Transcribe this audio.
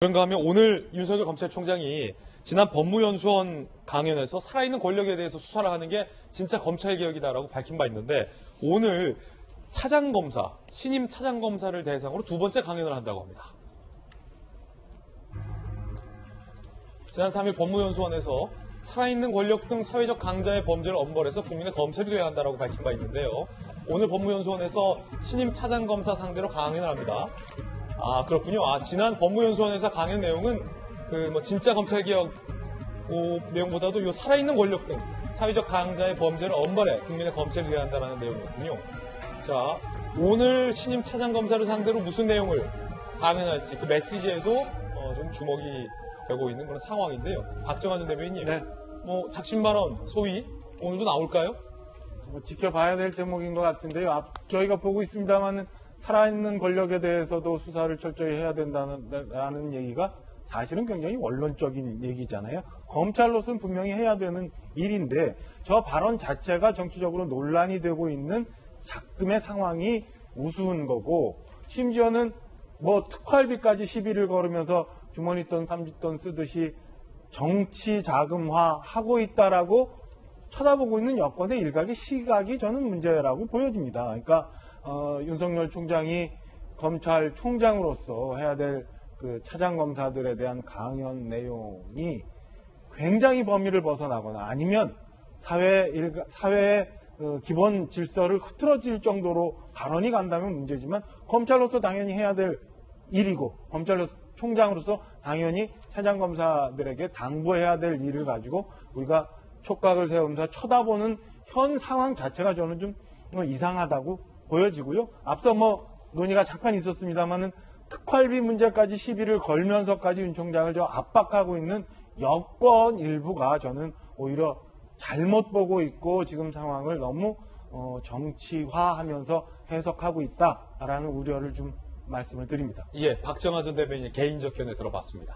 그런가 하면 오늘 윤석열 검찰총장이 지난 법무연수원 강연에서 살아있는 권력에 대해서 수사를 하는 게 진짜 검찰 개혁이다라고 밝힌 바 있는데 오늘 차장검사, 신임 차장검사를 대상으로 두 번째 강연을 한다고 합니다. 지난 3일 법무연수원에서 살아있는 권력 등 사회적 강자의 범죄를 엄벌해서 국민의 검찰이 되어야 한다고 밝힌 바 있는데요. 오늘 법무연수원에서 신임 차장검사 상대로 강연을 합니다. 아 그렇군요. 아 지난 법무연수원에서 강연 내용은 그 뭐 진짜 검찰 개혁 어, 내용보다도 요 살아있는 권력 등 사회적 강자의 범죄를 엄벌해 국민의 검찰이 되어야 한다는 내용이었군요. 자 오늘 신임 차장 검사를 상대로 무슨 내용을 강연할지 그 메시지에도 어, 좀 주목이 되고 있는 그런 상황인데요. 박정환 전 대변인님, 네. 뭐 작심 발언 소위 오늘도 나올까요? 뭐 지켜봐야 될 대목인 것 같은데요. 앞, 저희가 보고 있습니다만은 살아있는 권력에 대해서도 수사를 철저히 해야 된다는 얘기가 사실은 굉장히 원론적인 얘기잖아요. 검찰로서는 분명히 해야 되는 일인데 저 발언 자체가 정치적으로 논란이 되고 있는 작금의 상황이 우스운 거고 심지어는 뭐 특활비까지 시비를 걸으면서 주머니 돈, 삼지돈 쓰듯이 정치 자금화 하고 있다라고 쳐다보고 있는 여권의 일각의 시각이 저는 문제라고 보여집니다. 그러니까 어, 윤석열 총장이 검찰총장으로서 해야 될 그 차장 검사들에 대한 강연 내용이 굉장히 범위를 벗어나거나 아니면 사회 일가, 사회의 어, 기본 질서를 흐트러질 정도로 발언이 간다면 문제지만 검찰로서 당연히 해야 될 일이고 검찰 총장으로서 당연히 차장 검사들에게 당부해야 될 일을 가지고 우리가 촉각을 세우면서 쳐다보는 현 상황 자체가 저는 좀 이상하다고 보여지고요. 앞서 뭐 논의가 잠깐 있었습니다만은 특활비 문제까지 시비를 걸면서까지 윤 총장을 저 압박하고 있는 여권 일부가 저는 오히려 잘못 보고 있고 지금 상황을 너무 어, 정치화하면서 해석하고 있다라는 우려를 좀 말씀을 드립니다. 예, 박정환 전 대변인의 개인적 견해 들어봤습니다.